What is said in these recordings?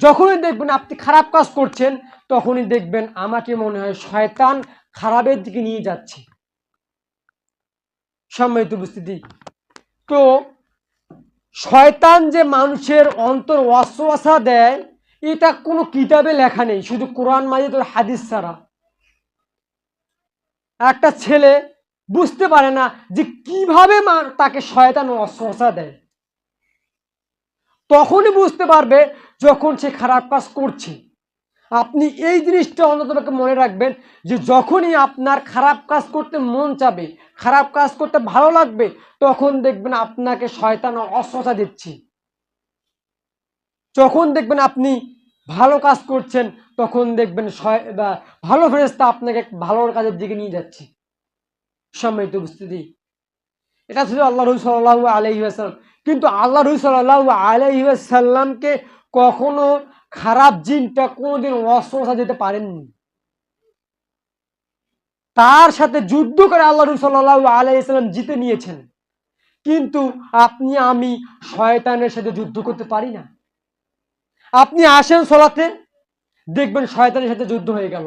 যখনই দেখবেন আপনি খারাপ কাজ করছেন, তখনই দেখবেন আমাকে মনে হয় শয়তান খারাপের দিকে নিয়ে যাচ্ছে। সম্মানিত উপস্থিতি। তো, শয়তান যে মানুষের অন্তর ওয়াসওয়াসা দেয়, এটা কোনো কিতাবে লেখা নেই, শুধু কোরআন মাজিদ ওর হাদিস ছাড়া। একটা ছেলে বুঝতে পারে না যে কীভাবে তাকে শয়তান ওয়াসওয়াসা দেয়। তখনই বুঝতে পারবে যখন সে খারাপ কাজ করছে। আপনি এই জিনিসটা অন্তত মনে রাখবেন যে যখনই আপনার খারাপ কাজ করতে মন চাবে, খারাপ কাজ করতে ভালো লাগবে, তখন দেখবেন আপনাকে শয়তান অস্বসা দিচ্ছে। যখন দেখবেন আপনি ভালো কাজ করছেন, তখন দেখবেন ভালো ফেরেস্তা আপনাকে ভালো কাজের দিকে নিয়ে যাচ্ছে। সম্মানিত উপস্থিতি, এটা ছিল আল্লাহ রসুল সাল্লাহ আলহি আসাল্লাম কিন্তু আল্লাহ রসুল সাল্লাহ আলহি আসাল্লামকে কখনো খারাপ জিনটা কোনোদিন অস্ত্রসা দিতে পারেননি। তার সাথে যুদ্ধ করে আল্লাহ রসুল সাল্লাহ আলাইসাল্লাম জিতে নিয়েছেন। কিন্তু আপনি, আমি শয়তানের সাথে যুদ্ধ করতে পারি না। আপনি আসেন সলাতে, দেখবেন শয়তানের সাথে যুদ্ধ হয়ে গেল।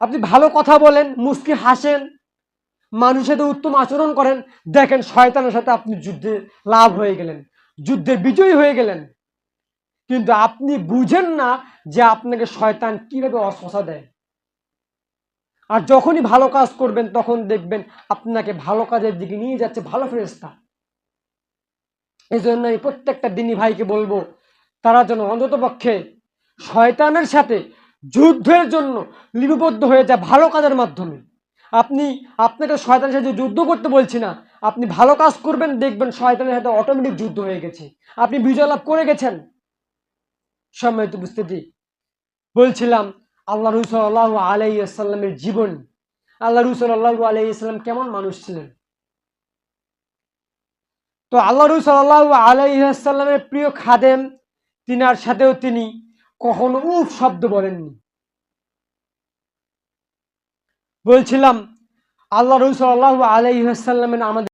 আপনি ভালো কথা বলেন, মুস্কি হাসেন মানুষের সাথে উত্তম আচরণ করেন। দেখেন শয়তানের সাথে আপনি যুদ্ধে লাভ হয়ে গেলেন, যুদ্ধে বিজয়ী হয়ে গেলেন। কিন্তু আপনি বুঝেন না যে আপনাকে শয়তান কীভাবে অশোষা দেয়। আর যখনই ভালো কাজ করবেন, তখন দেখবেন আপনাকে ভালো কাজের দিকে নিয়ে যাচ্ছে ভালো ফেরেস্তা এই জন্য আমি প্রত্যেকটা দিনী ভাইকে বলব, তারা যেন অন্তত পক্ষে শয়তানের সাথে যুদ্ধের জন্য লিপিবদ্ধ হয়ে যায় ভালো কাজের মাধ্যমে। আপনি, আপনাকে শয়তানের সাথে যুদ্ধ করতে বলছি না। আপনি ভালো কাজ করবেন, দেখবেন শয়তানের সাথে অটোমেটিক যুদ্ধ হয়ে গেছে। আপনি বিজয় লাভ করে গেছেন। সম্মানিত উপস্থিতি, বলছিলাম আল্লাহ রুসল্লাহ আলাই আসাল্লামের জীবন। আল্লাহ রুসল্লাহ আলাই ইসলাম কেমন মানুষ ছিলেন? তো আল্লাহ রুসল্লাহ আলাই আসাল্লামের প্রিয় খাদেম, তিনার সাথেও তিনি কখনো উফ শব্দ বলেননি। বলছিলাম আল্লাহ রসুল্লাহ আলাইসাল্লামের আমাদের